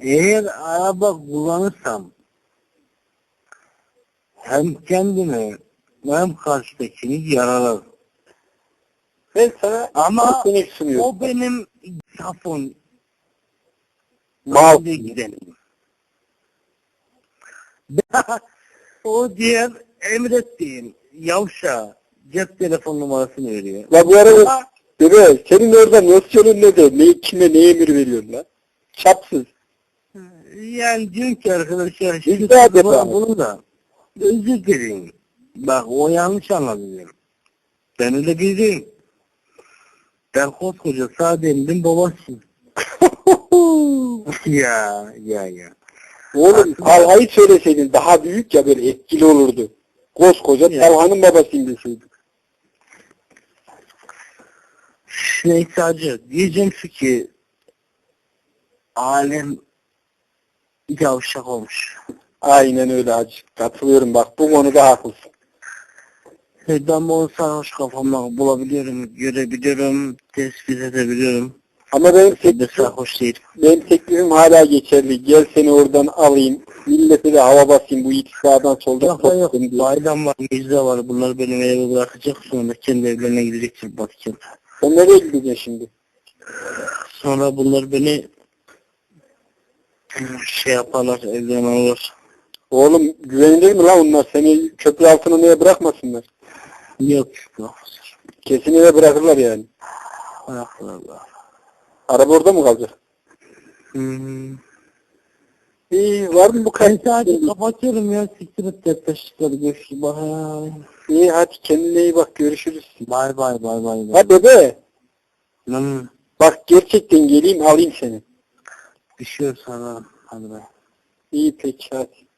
Eğer araba kullanırsam hem kendimi hem karşıdakini yaralar. Ben sana Ama o benim safon Mal. önde gidenim. o diğer emrettiğim yavşa cep telefon numarasını veriyor. La bu arada bebe senin orada nosyonun nedir? Ne, kime ne emir veriyorsun la? Çapsız. Yani diyorum ki arkadaşlar et bana bunu da özür dileyin. Bak o yanlış anladı diyorum. Ben öyle biri değilim. Ben koskoca Saadet'in babasıyım. ya ya ya. Oğlum Talha'yı söyleseydin daha büyük ya böyle etkili olurdu. Koskoca Ya. Talha'nın babasıyım deseydin. Neyse hacı diyeceğim şu ki alem yavşak olmuş. Aynen öyle hacı. Katılıyorum bak bu konuda haklısın. E, Ben bunu sarhoş kafamla bulabiliyorum, görebiliyorum, tespit edebiliyorum. Ama benim teklifim, sarhoş değil. benim teklifim hala geçerli. Gel seni oradan alayım. Millete de hava basayım bu iki sağdan soldan Yok yok. toplayayım diye. Var, müjde var. Bunlar benim eve bırakacak. Sonra kendi evlerine gidecektir Batıkent. Sen nereye gideceksin şimdi? Sonra bunlar beni şey yaparlar, evden alırlar. Oğlum güvenilir mi lan onlar? Seni köprü altına niye bırakmasınlar? Yok yok. Kesin eve bırakırlar yani. Bırakırlar. Araba orada mı kalacak? Hmm. İyi var mı bu kadar? sadece kapatıyorum ya. Siktir et depreşikleri görüşürüz. Bye. İyi hadi kendine iyi bak görüşürüz. Bye bye bye bye. Ha bebe Hmm. bak gerçekten geleyim alayım seni. Yok sana. Hadi be. İyi peki hadi.